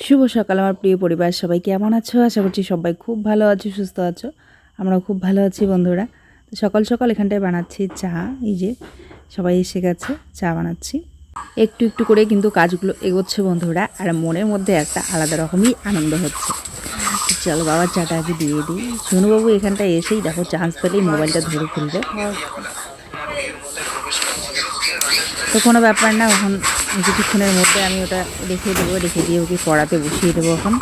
শুভ সকাল, আমার প্রিয় পরিবার। সবাই কেমন আছো? আশা করছি সবাই খুব ভালো আছো, সুস্থ আছো। আমরাও খুব ভালো আছি, বন্ধুরা। তো সকাল সকাল এখানটায় বানাচ্ছি চা, এই যে সবাই এসে গেছে, চা বানাচ্ছি। একটু একটু করে কিন্তু কাজগুলো এগোচ্ছে, বন্ধুরা। আর মনের মধ্যে একটা আলাদা রকমই আনন্দ হচ্ছে। চলো বাবার চাটা আগে দিয়ে দিই। সোনুবাবু এখানটায় এসেই দেখো চান্স পেলেই মোবাইলটা ধরে ফেলবে তো কোনো ব্যাপার না, এখন কিছুক্ষণের মধ্যে আমি ওটা রেখে দেবো রেখে দিয়ে ওকে পড়াতে বসিয়ে দেবো এখন।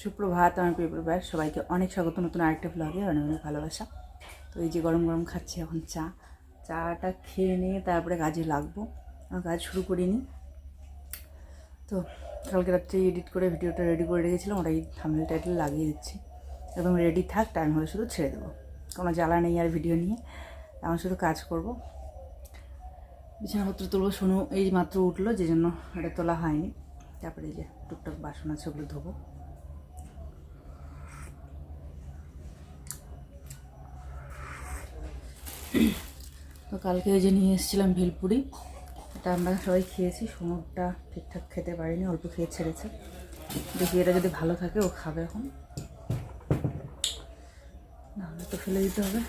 সুপ্রভাত, আমার পরিবার, সবাইকে অনেক স্বাগত নতুন আরেকটা ব্লগে অনেক অনেক ভালোবাসা। তো এই যে গরম গরম খাচ্ছি এখন চা। চাটা খেয়ে নিয়ে তারপরে কাজে লাগবো। আমার কাজ শুরু করিনি। তো কালকে রাত্রে এডিট করে ভিডিওটা রেডি করে রেখেছিলাম, ওটাই থামলে টাইটেল লাগিয়ে দিচ্ছি। একদম রেডি থাক টাইম হলে শুধু ছেড়ে দেবো। কোনো জ্বালা নেই আর ভিডিও নিয়ে। আমার শুধু কাজ করব। বিছানাপত্র তুলবো শোনো এই মাত্র উঠল যে জন্য এটা তোলা হয়নি। তারপরে এই যে টুকটাক বাসন আছে, ওগুলো ধোবো। তো কালকে ওই যে নিয়ে এসেছিলাম ভেলপুরি। এটা আমরা সবাই খেয়েছি সমুদ্রটা ঠিকঠাক খেতে পারিনি, অল্প খেয়ে ছেড়েছে। দেখি এটা যদি ভালো থাকে, ও খাবে এখন। নাহলে তো ফেলে দিতে হবে।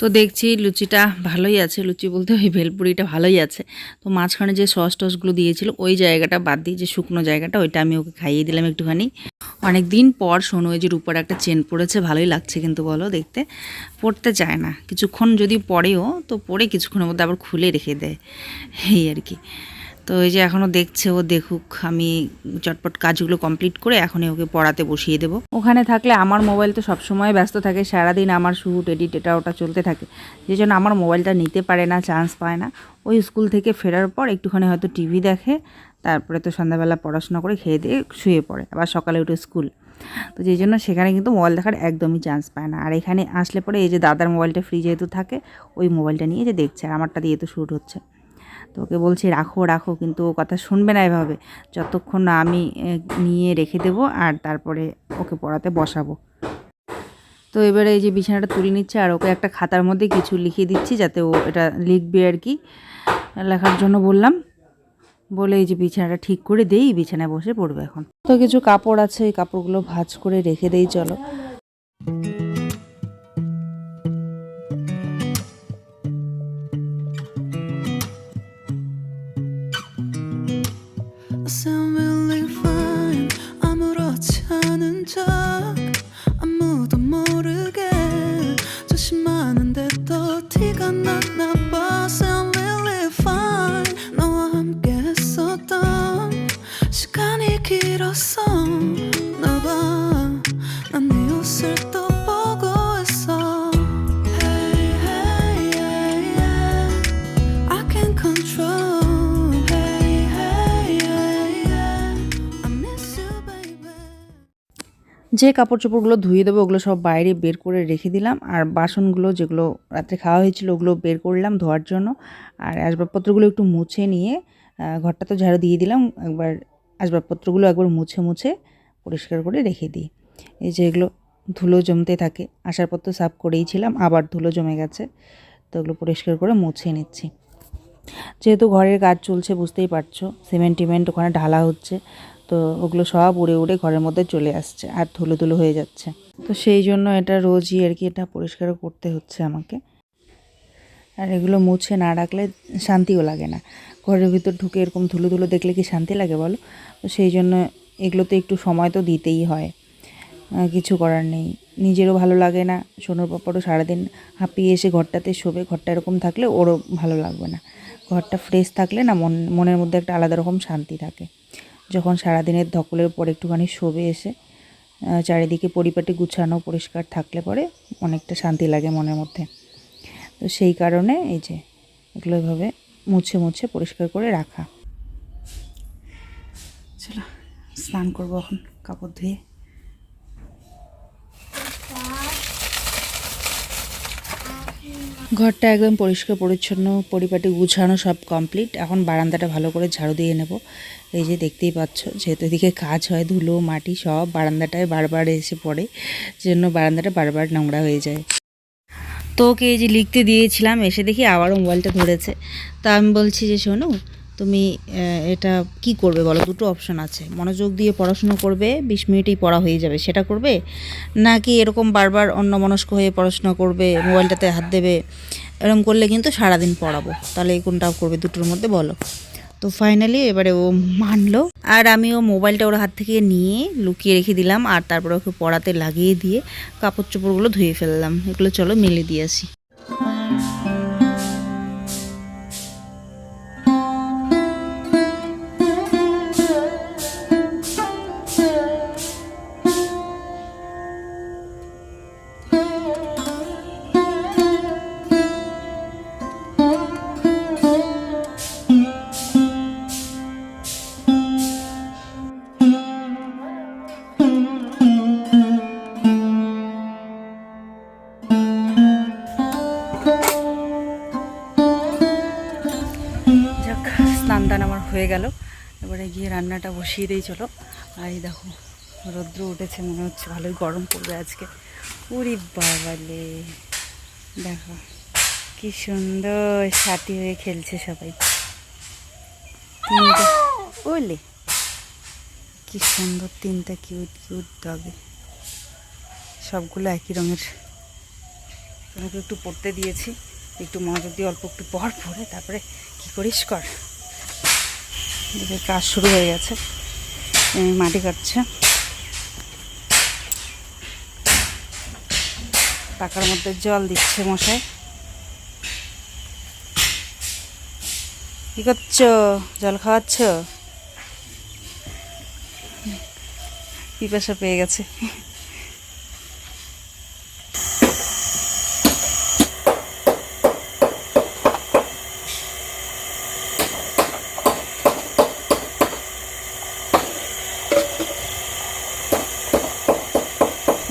তো দেখছি লুচিটা ভালোই আছে। লুচি বলতে ওই ভেলপুরিটা ভালোই আছে। তো মাঝখানে যে সস টসগুলো দিয়েছিল, ওই জায়গাটা বাদ দিয়ে যে শুকনো জায়গাটা, ওইটা আমি ওকে খাইয়ে দিলাম একটুখানি। অনেক দিন পর এই যে উপর একটা চেন পড়েছে, ভালোই লাগছে কিন্তু বলো দেখতে। পড়তে চায় না। কিছুক্ষণ যদি পড়েও, তো পরে কিছুক্ষণের মধ্যে আবার খুলে রেখে দেয়। এই আর কি। তো এই যে এখনও দেখছে ও দেখুক, আমি চটপট কাজগুলো কমপ্লিট করে এখনই ওকে পড়াতে বসিয়ে দেবো। ওখানে থাকলে আমার মোবাইল তো সবসময় ব্যস্ত থাকে, সারাদিন আমার শ্যুট এডিট এটা ওটা চলতে থাকে। যে জন্য আমার মোবাইলটা নিতে পারে না চান্স পায় না। ওই স্কুল থেকে ফেরার পর একটুখানি হয়তো টিভি দেখে, তারপরে তো সন্ধ্যাবেলা পড়াশোনা করে খেয়ে দিয়ে শুয়ে পড়ে, আবার সকালে উঠে স্কুল তো যেই জন্য সেখানে কিন্তু মোবাইল দেখার একদমই চান্স পায় না। আর এখানে আসলে পরে এই যে দাদার মোবাইলটা ফ্রি যেহেতু থাকে, ওই মোবাইলটা নিয়ে যে দেখছে, আর আমারটা দিয়ে তো শ্যুট হচ্ছে। তো ওকে বলছি রাখো রাখো, কিন্তু ও কথা শুনবে না এভাবে। যতক্ষণ না আমি নিয়ে রেখে দেবো আর তারপরে ওকে পড়াতে বসাবো। তো এবারে এই যে বিছানাটা তুলে নিচ্ছে আর ওকে একটা খাতার মধ্যে কিছু লিখিয়ে দিচ্ছি যাতে ও এটা লিখবে আর কি। লেখার জন্য বললাম। বলে এই যে বিছানাটা ঠিক করে দেই, বিছানায় বসে পড়বে এখন। তো কিছু কাপড় আছে, এই কাপড়গুলো ভাঁজ করে রেখে দেই, চলো। 척 아무도 모르게 조심하는데 또 티가 났나 봐. Sound 너와 함께 했었던 시간이 길었어 나봐 난 네 옷을 또 যে কাপড় চোপড়গুলো ধুয়ে দেবো, ওগুলো সব বাইরে বের করে রেখে দিলাম। আর বাসনগুলো যেগুলো রাত্রে খাওয়া হয়েছিল, ওগুলো বের করলাম ধোয়ার জন্য। আর আসবাবপত্রগুলো একটু মুছে নিয়ে ঘরটা তো ঝাড়ু দিয়ে দিলাম, একবার আসবাবপত্রগুলো একবার মুছে মুছে পরিষ্কার করে রেখে দিই। এই যে এগুলো ধুলো জমতে থাকে আসার পর তো সাফ করেই ছিলাম, আবার ধুলো জমে গেছে, তো ওগুলো পরিষ্কার করে মুছে নিচ্ছি। যেহেতু ঘরের কাজ চলছে, বুঝতেই পারছ সিমেন্ট টিমেন্ট ওখানে ঢালা হচ্ছে তো ওগুলো সব উড়ে উড়ে ঘরের মধ্যে চলে আসছে আর ধুলো ধুলো হয়ে যাচ্ছে। তো সেই জন্য এটা রোজই আর কি এটা পরিষ্কার করতে হচ্ছে আমাকে। আর এগুলো মুছে না রাখলে শান্তিও লাগে না। ঘরের ভিতর ঢুকে এরকম ধুলো ধুলো দেখলে কি শান্তি লাগে বলো? তো সেই জন্য এগুলোতে একটু সময় তো দিতেই হয়। কিছু করার নেই। নিজেরও ভালো লাগে না। সোনুর পাপারও সারাদিন হাঁপিয়ে এসে ঘরটাতে শোবে। ঘরটা এরকম থাকলে ওরও ভালো লাগবে না। ঘরটা ফ্রেশ থাকলে না মন, মনের মধ্যে একটা আলাদা রকম শান্তি থাকে। যখন সারাদিনের ধকলের পর একটুখানি শোবে এসে চারিদিকে পরিপাটি গুছানো পরিষ্কার থাকলে পরে অনেকটা শান্তি লাগে মনের মধ্যে। তো সেই কারণে এই যে এগুলো এভাবে মুছে মুছে পরিষ্কার করে রাখা। চলো, স্নান করব এখন, কাপড় ধুয়ে। ঘরটা একদম পরিষ্কার, পরিচ্ছন্ন, পরিপাটি গুছানো সব কমপ্লিট এখন বারান্দাটা ভালো করে ঝাড়ু দিয়ে নেব। এই যে দেখতেই পাচ্ছ, যেহেতু এদিকে কাজ হয়, ধুলো, মাটি সব বারান্দাটায় বারবার এসে পড়ে জন্য বারান্দাটা বারবার নোংরা হয়ে যায়। তোকে এই যে লিখতে দিয়েছিলাম, এসে দেখি আবারও মোবাইলটা ধরেছে। তা আমি বলছি যে শোনো তুমি এটা কি করবে বলো? দুটো অপশন আছে। মনোযোগ দিয়ে পড়াশুনো করবে, বিশ মিনিটেই পড়া হয়ে যাবে। সেটা করবে? নাকি এরকম বারবার অন্যমনস্ক হয়ে পড়াশোনা করবে, মোবাইলটাতে হাত দেবে? এরকম করলে কিন্তু সারাদিন পড়াবো। তাহলে কোনটা করবে? দুটোর মধ্যে বলো। তো ফাইনালি এবারে ও মানলো। আর আমি ও মোবাইলটা ওর হাত থেকে নিয়ে লুকিয়ে রেখে দিলাম। আর তারপরে ওকে পড়াতে লাগিয়ে দিয়ে কাপড় চোপড়গুলো ধুয়ে ফেললাম। এগুলো চলো মেলে দিয়ে আসি। রান্নাটা বসিয়ে দিই, চলো। আর এই দেখো, রৌদ্র উঠেছে, মনে হচ্ছে ভালোই গরম পড়বে আজকে। উরি বাবালে দেখো, কি সুন্দর সাথী হয়ে খেলছে সবাই। তিনটা। ওলে, কি সুন্দর তিনটা কিউট কিউট ডগে সবগুলো একই রঙের। তোমাকে একটু পড়তে দিয়েছি। একটু মজা দিয়ে অল্প একটু পর পরে তারপরে কি করিস কর। এদিকে কাজ শুরু হয়ে গেছে। মাটি কাটছে। পাকার মধ্যে জল দিচ্ছে মশাই। কি করছ? জল খাওয়াচ্ছ? পিপাসা পেয়ে গেছে।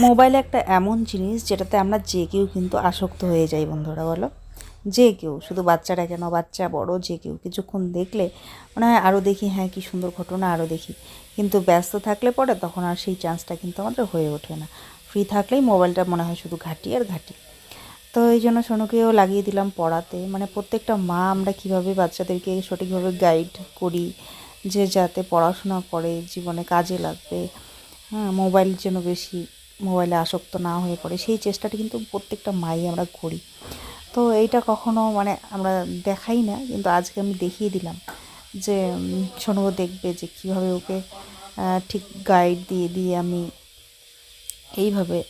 মোবাইল একটা এমন জিনিস যেটাতে আমরা যে কেউ কিন্তু আসক্ত হয়ে যাই বন্ধুরা, বলো। যে কেউ, শুধু বাচ্চারা কেন? বাচ্চা, বড়, যে কেউ। কিছুক্ষণ দেখলে মনে হয় আরও দেখি হ্যাঁ কি সুন্দর ঘটনা, আরও দেখি। কিন্তু ব্যস্ত থাকলে পরে তখন আর সেই চান্সটা কিন্তু আমাদের হয়ে ওঠে না। ফ্রি থাকলেই মোবাইলটা মনে হয় শুধু ঘাঁটি আর ঘাঁটি। তো এই জন্য সোনুকেও লাগিয়ে দিলাম পড়াতে। মানে প্রত্যেকটা মা আমরা কীভাবে বাচ্চাদেরকে সঠিকভাবে গাইড করি, যে যাতে পড়াশোনা করে, জীবনে কাজে লাগবে হ্যাঁ মোবাইল যেন বেশি মোবাইলে আসক্ত না হয়ে পড়ে সেই চেষ্টাটা কিন্তু প্রত্যেকটা মাই আমরা করি। তো এইটা কখনো মানে আমরা দেখাই না কিন্তু আজকে আমি দেখিয়ে দিলাম যে উম, দেখবে যে কীভাবে ওকে ঠিক গাইড দিয়ে দিয়ে আমি এইভাবে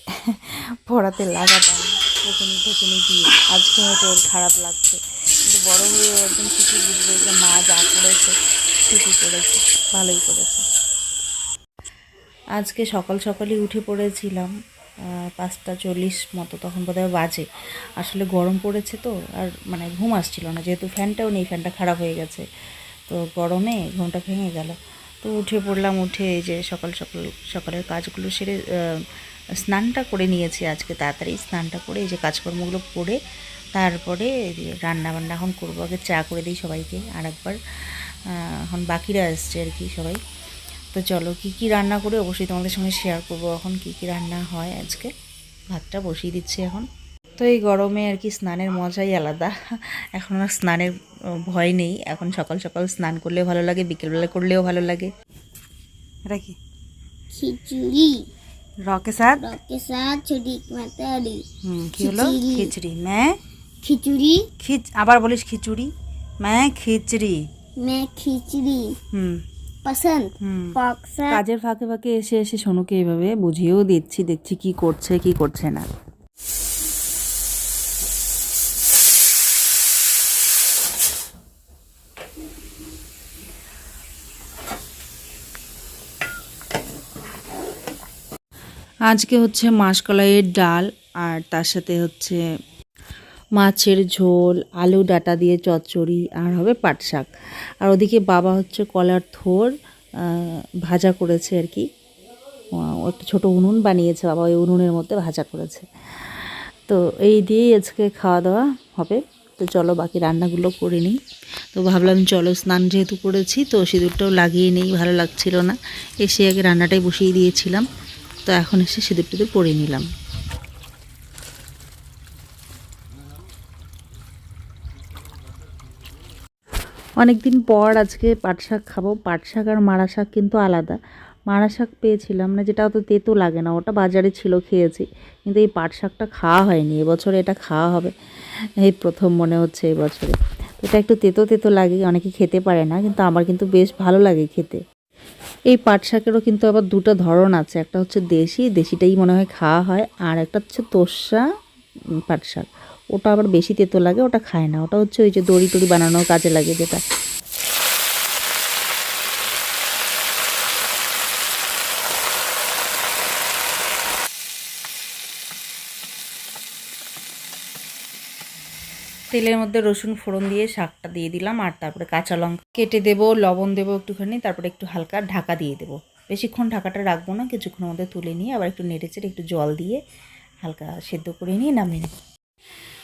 পড়াতে লাগাতাম। ঠেকুনি ঠেকুনি দিয়ে। আজকে হয়তো ওর খারাপ লাগছে। কিন্তু বড়ো হয়ে একদম ঠিকই বুঝবে যে মা যা করেছে ঠিকই করেছে ভালোই করেছে। আজকে সকাল সকালই উঠে পড়েছিলাম পাঁচটা চল্লিশ মতো, তখন বোধহয় বাজে। আসলে গরম পড়েছে তো, আর মানে ঘুম আসছিল না, যেহেতু ফ্যানটাও নেই, ফ্যানটা খারাপ হয়ে গেছে। তো গরমে ঘুমটা ভেঙে গেল। তো উঠে পড়লাম, উঠে এই যে সকাল সকাল, সকালের কাজগুলো সেরে স্নানটা করে নিয়েছি আজকে, তাড়াতাড়ি স্নানটা করে এই যে কাজকর্মগুলো করে তারপরে রান্না বান্না এখন করব, আগে চা করে দিই সবাইকে আর একবার এখন বাকিরা আসছে আর কি সবাই। তো চলো কি কি রান্না করে অবশ্যই তোমাদের সঙ্গে শেয়ার করব এখন কি কি রান্না হয় আজকে। ভাতটা বসিয়ে দিচ্ছি এখন। তো এই গরমে আর কি স্নানের মজাই আলাদা। এখন আর স্নানের ভয় নেই। এখন সকাল সকাল স্নান করলেও ভালো লাগে বিকেলবেলা করলেও ভালো লাগে। রাখি খিচুড়ি। রকে সাদ রকে সাদ ছুটি মাতালি হুম কি হলো? খিচড়ি। মে খিচুড়ি। খিচ আবার বলিস খিচুড়ি? মে খিচড়ি। মে খিচড়ি। হুম। কাজের ফাঁকে ফাঁকে এসে এসে সোনুকে এভাবে বুঝিয়েও দিচ্ছি দেখছি কি করছে কি করছে না। আজকে হচ্ছে মাসকলাইয়ের ডাল আর তার সাথে হচ্ছে মাছের ঝোল, আলু, ডাটা দিয়ে চচ্চড়ি, আর হবে পাট শাক। আর ওদিকে বাবা হচ্ছে কলার থোর ভাজা করেছে আর কি। একটা ছোটো উনুন বানিয়েছে বাবা, ওই উনুনের মধ্যে ভাজা করেছে। তো এই দিয়েই আজকে খাওয়া দাওয়া হবে। তো চলো বাকি রান্নাগুলো করে নিই। তো ভাবলাম চলো স্নান যেহেতু করেছি, তো সিঁদুরটাও লাগিয়ে নেই, ভালো লাগছিল না। এসে আগে রান্নাটাই বসিয়ে দিয়েছিলাম। তো এখন এসে সিঁদুর টিঁদুর পরে নিলাম। অনেক দিন পর আজকে পাট শাক খাব। পাট শাক আর মারা শাক কিন্তু আলাদা। মারা শাক পেয়েছিলাম না, যেটা অত তেতো লাগে না, ওটা বাজারে ছিল, খেয়েছি। কিন্তু এই পাট শাকটা খাওয়া হয়নি, এবছরে এটা খাওয়া হবে। এই প্রথম মনে হচ্ছে এই বছরে এটা একটু তেতো তেতো লাগে, অনেকে খেতে পারে না, কিন্তু আমার কিন্তু বেশ ভালো লাগে খেতে। এই পাট শাকেরও কিন্তু আবার দুটো ধরন আছে, একটা হচ্ছে দেশি, দেশিটাই মনে হয় খাওয়া হয়, আর একটা হচ্ছে তোষা পাট শাক। ওটা আবার বেশি তেতো লাগে, ওটা খায় না। ওটা হচ্ছে ওই যে দড়ি টড়ি বানানোর কাজে লাগে যেটা। তেলের মধ্যে রসুন ফোড়ন দিয়ে শাকটা দিয়ে দিলাম, আর তারপরে কাঁচা লঙ্কা কেটে দেবো, লবণ দেবো একটুখানি, তারপরে একটু হালকা ঢাকা দিয়ে দেবো। বেশিক্ষণ ঢাকাটা রাখব না, কিছুক্ষণের মধ্যে তুলে নিয়ে আবার একটু নেড়ে চেড়ে একটু জল দিয়ে হালকা সেদ্ধ করে নিয়ে নামিয়ে নিই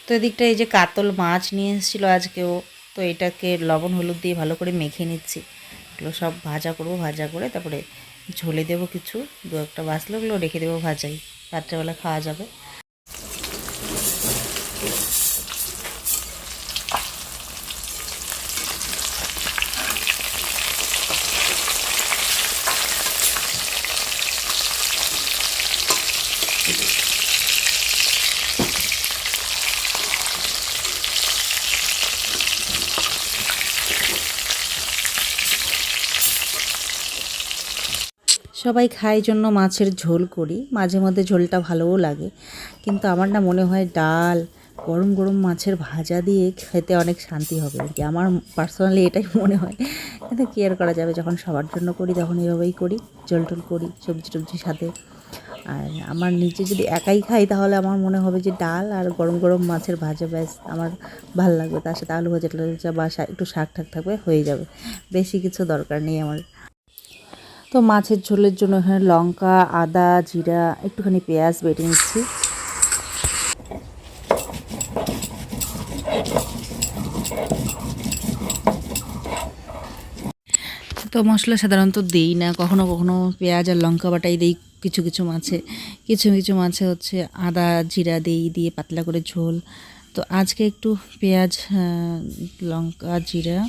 তো এদিকটা এই যে কাতল মাছ নিয়ে এসেছিল আজকেও, তো এটাকে লবণ হলুদ দিয়ে ভালো করে মেখে নিচ্ছি। এগুলো সব ভাজা করব, ভাজা করে তারপরে ঝোলে দেব কিছু, দু একটা বাঁচলে ওগুলো রেখে দেবো ভাজাই। রাত্রেবেলা খাওয়া যাবে। সবাই খায় জন্য মাছের ঝোল করি, মাঝে মধ্যে ঝোলটা ভালোও লাগে। কিন্তু আমার না মনে হয় ডাল, গরম গরম মাছের ভাজা দিয়ে খেতে অনেক শান্তি হবে আর কি। আমার পার্সোনালি এটাই মনে হয়। কিন্তু কেয়ার করা যাবে? যখন সবার জন্য করি, তখন এভাবেই করি, ঝোল টোল করি, সবজি টবজির সাথে। আর আমার নিজে যদি একাই খাই, তাহলে আমার মনে হবে যে ডাল আর গরম গরম মাছের ভাজা, ব্যাস, আমার ভালো লাগবে। তার সাথে আলু ভাজা টালু ভাজা বা একটু শাক ঠাক থাকবে, হয়ে যাবে। বেশি কিছু দরকার নেই আমার। তো মাছের ঝোলের জন্য এখানে লঙ্কা, আদা, জিরা, একটুখানি পেঁয়াজ বেটে নিচ্ছি। তো মশলা সাধারণত দিই না, কখনো কখনো পেঁয়াজ আর লঙ্কা বাটাই দিই কিছু কিছু মাছে। কিছু কিছু মাছে হচ্ছে আদা, জিরা দিই, দিয়ে পাতলা করে ঝোল। তো আজকে একটু পেঁয়াজ লঙ্কা, জিরা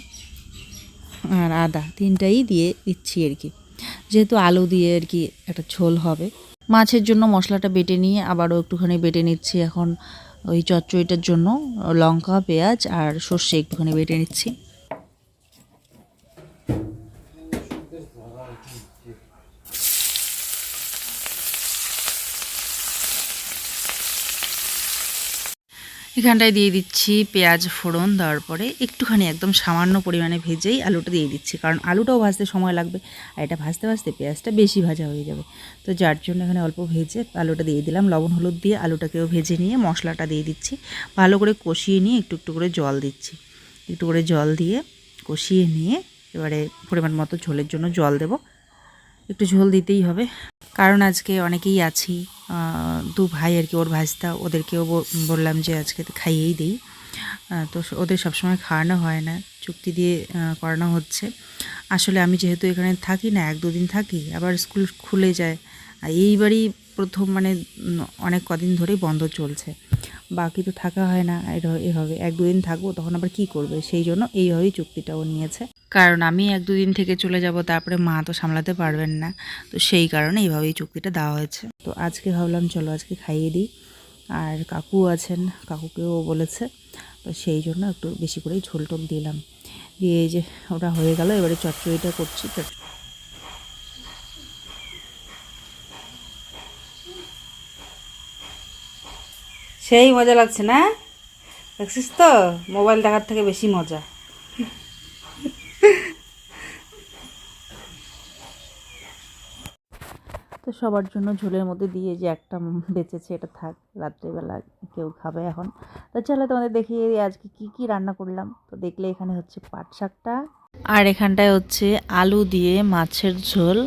আর আদা তিনটাই দিয়ে দিচ্ছি আর কি। যেহেতু আলু দিয়ে আর কি একটা ঝোল হবে। মাছের জন্য মশলাটা বেটে নিয়ে আবারও একটুখানি বেটে নিচ্ছি এখন ওই চচ্চড়িটার জন্য, লঙ্কা, পেঁয়াজ আর সর্ষে একটুখানি বেটে নিচ্ছি। এখানটায় দিয়ে দিচ্ছি পেঁয়াজ ফোড়ন দেওয়ার পরে একটুখানি একদম সামান্য পরিমাণে ভেজেই আলুটা দিয়ে দিচ্ছি। কারণ আলুটাও ভাজতে সময় লাগবে আর এটা ভাজতে ভাজতে পেঁয়াজটা বেশি ভাজা হয়ে যাবে। তো যার জন্য এখানে অল্প ভেজে আলুটা দিয়ে দিলাম। লবণ, হলুদ দিয়ে আলুটাকেও ভেজে নিয়ে মশলাটা দিয়ে দিচ্ছি। ভালো করে কষিয়ে নিয়ে একটু একটু করে জল দিচ্ছি। একটু করে জল দিয়ে কষিয়ে নিয়ে এবারে পরিমাণ মতো ঝোলের জন্য জল দেবো। একটু ঝোল দিতেই হবে। কারণ আজকে অনেকেই আছি দু ভাই আর কি, ওর ভাজতা ওদেরকেও বললাম যে আজকে খাইয়েই দিই। তো ওদের সবসময় খাওয়ানো হয় না, চুক্তি দিয়ে করানো হচ্ছে। আসলে আমি যেহেতু এখানে থাকি না, এক দুদিন থাকি, আবার স্কুল খুলে যায় এইবারই প্রথম মানে অনেক কদিন ধরেই বন্ধ চলছে। বাকি তো থাকা হয় না এভাবে এক দুদিন থাকব, তখন আবার কি করবে? সেই জন্য এইভাবেই চুক্তিটাও নিয়েছে। কারণ আমি এক দুদিন থেকে চলে যাব, তারপরে মা তো সামলাতে পারবেন না। তো সেই কারণে এইভাবেই চুক্তিটা দেওয়া হয়েছে। তো আজকে ভাবলাম, চলো আজকে খাইয়ে দিই। আর কাকু আছেন, কাকুকেও বলেছে। তো সেই জন্য একটু বেশি করেই ঝোল টোল দিলাম। দিয়ে এই যে ওটা হয়ে গেল, এবারে চচ্চড়িটা করছি। চচ্চড়ি সেই মজা লাগছে না? দেখছিস তো? মোবাইল দেখার থেকে বেশি মজা। তো সবার জন্য ঝোলের মধ্যে দিয়ে যে একটা বেঁচেছে, এটা থাক, রাত্রেবেলা কেউ খাবে এখন। তো চলো তোমাদের দেখিয়ে আজকে কি কি রান্না করলাম। তো দেখলে এখানে হচ্ছে পাট শাকটা আর এখানটায় হচ্ছে আলু দিয়ে মাছের ঝোল।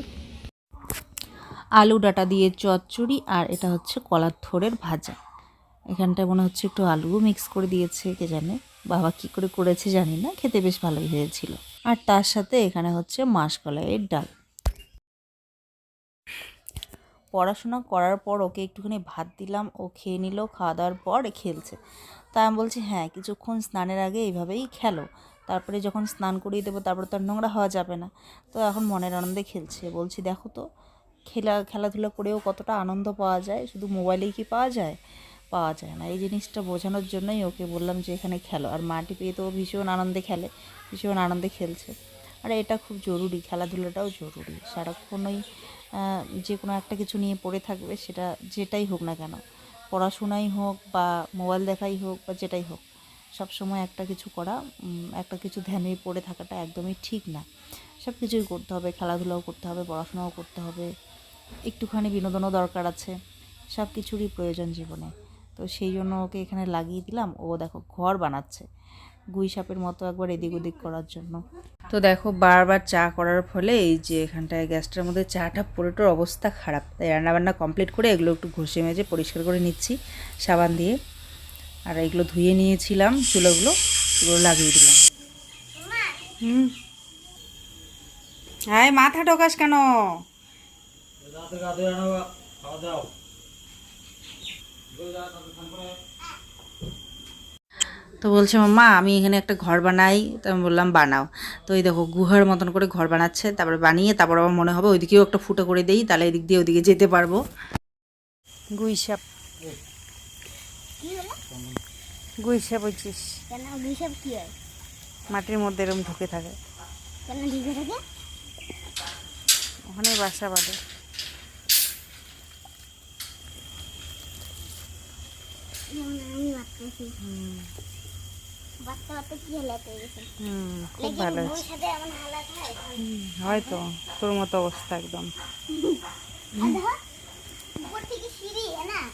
আলু ডাটা দিয়ে চচ্চড়ি আর এটা হচ্ছে কলার থোড়ের ভাজা। এখানটায় মনে হচ্ছে একটু আলুও মিক্স করে দিয়েছে, কে জানে? বাবা কি করে করেছে জানি না, খেতে বেশ ভালোই হয়েছিল। আর তার সাথে এখানে হচ্ছে মাসকলাইয়ের ডাল। পড়াশোনা করার পর ওকে একটুখানি ভাত দিলাম, ও খেয়ে নিল, খাওয়া দাওয়ার পর খেলছে। তা আমি বলছি হ্যাঁ কিছুক্ষণ স্নানের আগে এইভাবেই খেলো। তারপরে যখন স্নান করিয়ে দেবো, তারপরে তো আর নোংরা হওয়া যাবে না। তো এখন মনের আনন্দে খেলছে। বলছি, দেখো তো খেলা খেলাধুলা করেও কতটা আনন্দ পাওয়া যায়? শুধু মোবাইলেই কি পাওয়া যায়? পাওয়া যায় না। এই জিনিসটা বোঝানোর জন্যই ওকে বললাম যে, এখানে খেলো। আর মাটি পেয়ে তো ভীষণ আনন্দে খেলে, ভীষণ আনন্দে খেলছে। আর এটা খুব জরুরি, খেলাধুলাটাও জরুরি। সারাক্ষণই যে কোনো একটা কিছু নিয়ে পড়ে থাকবে, সেটা যেটাই হোক না কেন, পড়াশোনাই হোক বা মোবাইল দেখাই হোক বা যেটাই হোক সব সময় একটা কিছু করা একটা কিছু ধ্যানে পড়ে থাকাটা একদমই ঠিক না। সব কিছুই করতে হবে, খেলাধুলাও করতে হবে, পড়াশোনাও করতে হবে, একটুখানি বিনোদনও দরকার আছে সব কিছুরই প্রয়োজন জীবনে। তো সেই জন্য ওকে এখানে লাগিয়ে দিলাম। ও দেখো ঘর বানাচ্ছে গুই সাপের মতো একবার এদিক ওদিক করার জন্য। তো দেখো বারবার চা করার ফলে এই যে এখানটায় গ্যাসটার মধ্যে চাটা পুরোটার অবস্থা খারাপ। তাই রান্নাবান্না কমপ্লিট করে এগুলো একটু ঘষে মেজে পরিষ্কার করে নিচ্ছি সাবান দিয়ে। আর এগুলো ধুয়ে নিয়েছিলাম চুলোগুলো, এগুলো লাগিয়ে দিলাম। হুম। হ্যাঁ মাথা ঢোকাস কেন? তো বলছে মাম্মা আমি এখানে একটা ঘর বানাই। তো আমি বললাম বানাও। তো এই দেখো গুহার মতন করে ঘর বানাচ্ছে। তারপরে বানিয়ে তারপর আবার মনে হবে ওইদিকেও একটা ফুটো করে দেই তাহলে এদিক দিয়ে ওদিকে যেতে পারব। গুই সাপ। কি হলো? বলছিস? কেন বিষব কি হয়? মাটির মধ্যে এরকম ঢুকে থাকে। কেন ঢিকে থাকে? ওখানে বাসা বাঁধে যেমন আমি মারতেছি বাচ্চা বাচ্চা কি হালাত হয়ে গেছে হুম খুব লেকিন ভালো বউর হয়েছে সাথে এমন হালাত হয় হুম, হয়তো তোর মতো অবস্থা একদম আর দেখো উপর থেকে সিঁড়ি হ্যাঁ না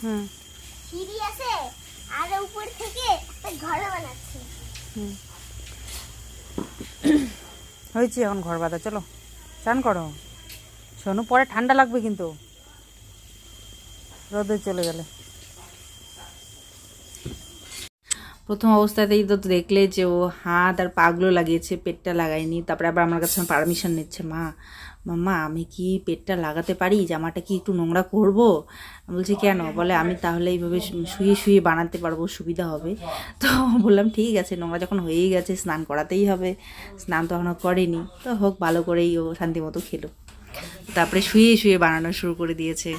হুম সিঁড়ি আছে আর উপর থেকে একটা ঘর বানাচ্ছে হয়েছে এখন ঘর বাঁধা চলো চান করো শোনো পরে ঠান্ডা লাগবে কিন্তু রোদে চলে গেলে প্রথম অবস্থাতেই তো দেখলে যে ও হাত আর পাগুলো লাগিয়েছে পেটটা লাগায়নি। তারপরে আবার আমার কাছে পারমিশন নিচ্ছে মা মাম্মা আমি কি পেটটা লাগাতে পারি? জামাটা কি একটু নোংরা করব? আমি বলছি কেন? বলে আমি তাহলে এইভাবে শুয়ে শুয়ে বানাতে পারব সুবিধা হবে। তো বললাম ঠিক আছে নোংরা যখন হয়েই গেছে স্নান করাতেই হবে। স্নান তো এখনও করেনি। তো হোক ভালো করেই ও শান্তি মতো খেলো। তারপরে শুয়ে শুয়ে বানানো শুরু করে দিয়েছে।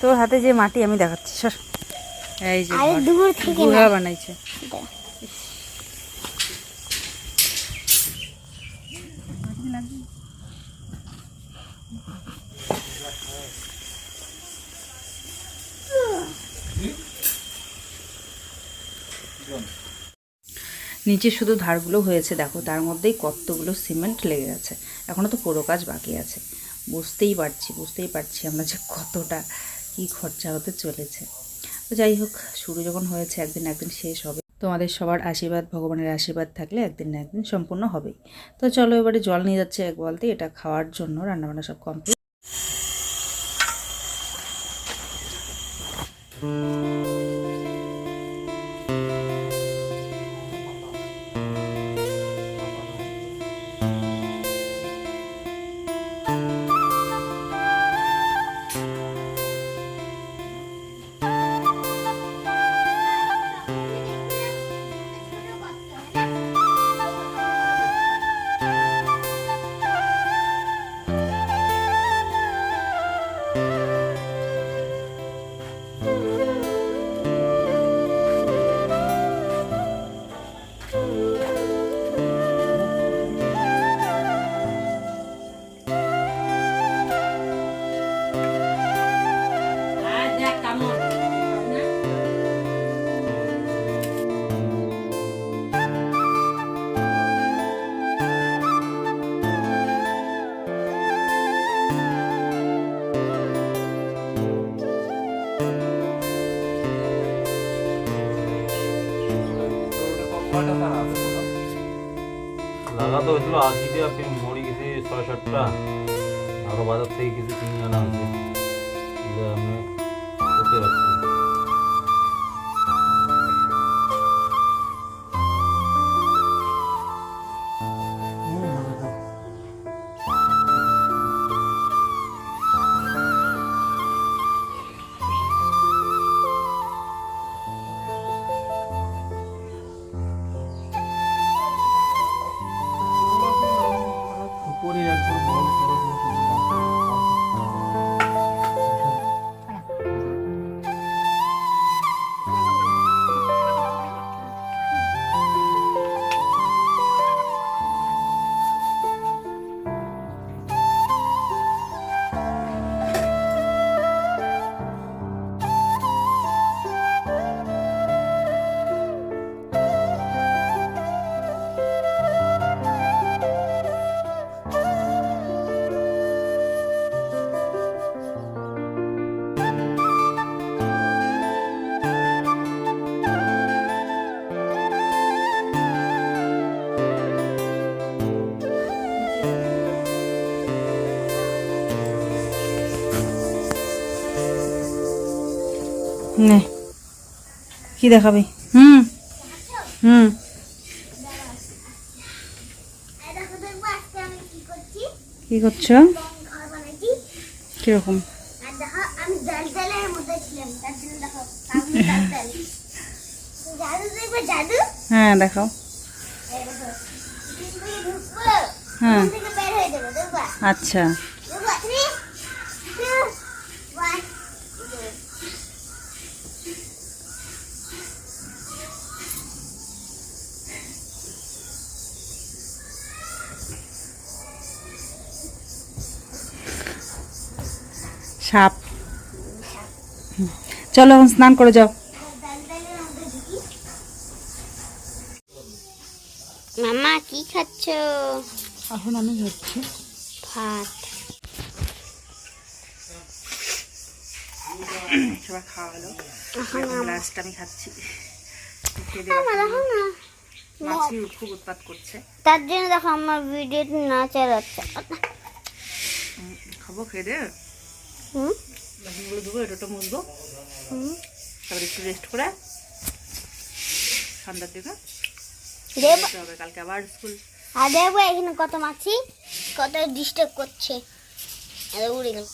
তোর হাতে যে মাটি আমি দেখাচ্ছি সর। এই যে আরে দূর থেকে গুহা বানাইছে। নিচে শুধু ধারগুলো হয়েছে দেখো। তার মধ্যেই কতগুলো সিমেন্ট লেগে গেছে এখনও তো পুরো কাজ বাকি আছে। বুঝতেই পারছি বুঝতেই পারছি আমরা যে কতটা কি খরচা হতে চলেছে। তো যাই হোক, শুরু যখন হয়েছে, একদিন একদিন শেষ হবে। তোমাদের সবার আশীর্বাদ, ভগবানের আশীর্বাদ থাকলে একদিন না একদিন সম্পূর্ণ হবেই। তো চলো এবারে জল নিয়ে যাচ্ছে এক বলতে, এটা খাওয়ার জন্য রান্নাবান্না সব কমপ্লিট লাগাতে হয়েছিল আশি টাকা পিস মরি গেছে ছয় সাতটা। আরও বাজার থেকে কিছু কিনে আনা হয়েছে। আমি ওকে রাখছি কি দেখাবি? হুম। হুম। কি করছি? কীরকম? আর দেখো আমি ডাল সাপ। চলো এখন স্নান করে যাও। মামা কি খাচ্ছো? এখন আমি হচ্ছি ভাত। সবার খাওয়া হলো এখন লাস্ট আমি খাচ্ছি। মাছি খুব উৎপাত করছে। তার জন্য দেখো আমার ভিডিও না চালাচ্ছে। খাব খেয়ে দে। হুম? বাসনগুলো ধুবো এটা মুছবো। হুম। তারপরে একটু রেস্ট করে ঠান্ডার দিকে হবে। কালকে আবার স্কুল আর দেখব এখানে কত মাছি কত ডিস্টার্ব করছে। উড়ে গেল।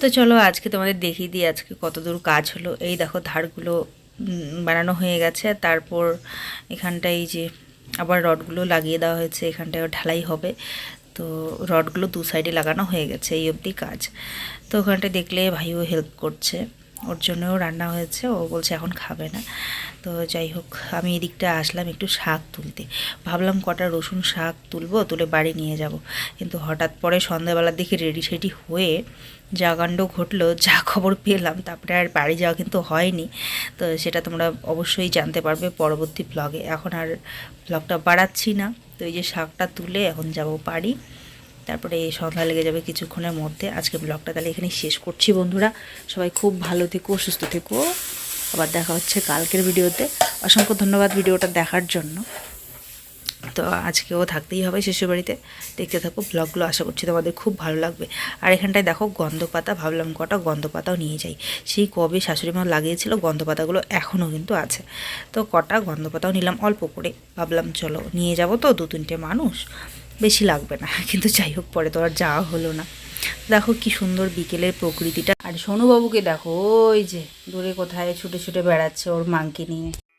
তো চলো আজকে তোমাদের দেখিয়ে দিই আজকে কত দূর কাজ হলো। এই দেখো ধারগুলো বানানো হয়ে গেছে। তারপর এখানটায় এই যে আবার রডগুলো লাগিয়ে দেওয়া হয়েছে এখানটায় ঢালাই হবে। তো রডগুলো দু সাইডে লাগানো হয়ে গেছে এই অবধি কাজ। তো ওখানটায় দেখলে ভাইও হেল্প করছে। ওর জন্যও রান্না হয়েছে, ও বলছে এখন খাবে না। তো যাই হোক, আমি এদিকটা আসলাম একটু শাক তুলতে। ভাবলাম কটা রসুন শাক তুলবো, তুলে বাড়ি নিয়ে যাব। কিন্তু হঠাৎ পরে সন্ধ্যাবেলার দিকে রেডি সেডি হয়ে যা কাণ্ড ঘটলো, যা খবর পেলাম, তারপরে আর বাড়ি যাওয়া কিন্তু হয়নি। তো সেটা তোমরা অবশ্যই জানতে পারবে পরবর্তী ব্লগে এখন আর ব্লগটা বাড়াচ্ছি না। তো এই যে শাকটা তুলে এখন যাব বাড়ি। তারপরে এই সন্ধ্যা লেগে যাবে কিছুক্ষণের মধ্যে। আজকে ব্লগটা তাহলে এখানেই শেষ করছি বন্ধুরা। সবাই খুব ভালো থেকো, সুস্থ থেকো। আবার দেখা হচ্ছে কালকের ভিডিওতে অসংখ্য ধন্যবাদ ভিডিওটা দেখার জন্য। তো আজকেও থাকতেই হবে শ্বশুর বাড়িতে। দেখতে থাকো ব্লগগুলো আশা করছি তোমাদের খুব ভালো লাগবে। আর এখানটায় দেখো গন্ধ পাতা ভাবলাম কটা গন্ধ পাতাও নিয়ে যাই। সেই কবে শাশুড়ি মা লাগিয়েছিল গন্ধ পাতাগুলো এখনও কিন্তু আছে। তো কটা গন্ধ পাতাও নিলাম, অল্প করে। ভাবলাম চলো, নিয়ে যাব তো দু তিনটে মানুষ। বেশি লাগবে না, কিন্তু যাই হোক, পরে তো আর যাওয়া হলো না। দেখো কি সুন্দর বিকেলের প্রকৃতিটা। আর সোনুবাবুকে দেখো, ওই যে দূরে কোথায় ছুটে ছুটে বেড়াচ্ছে ওর মাংকে নিয়ে।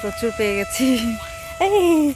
প্রচুর পেয়ে গেছি। এই।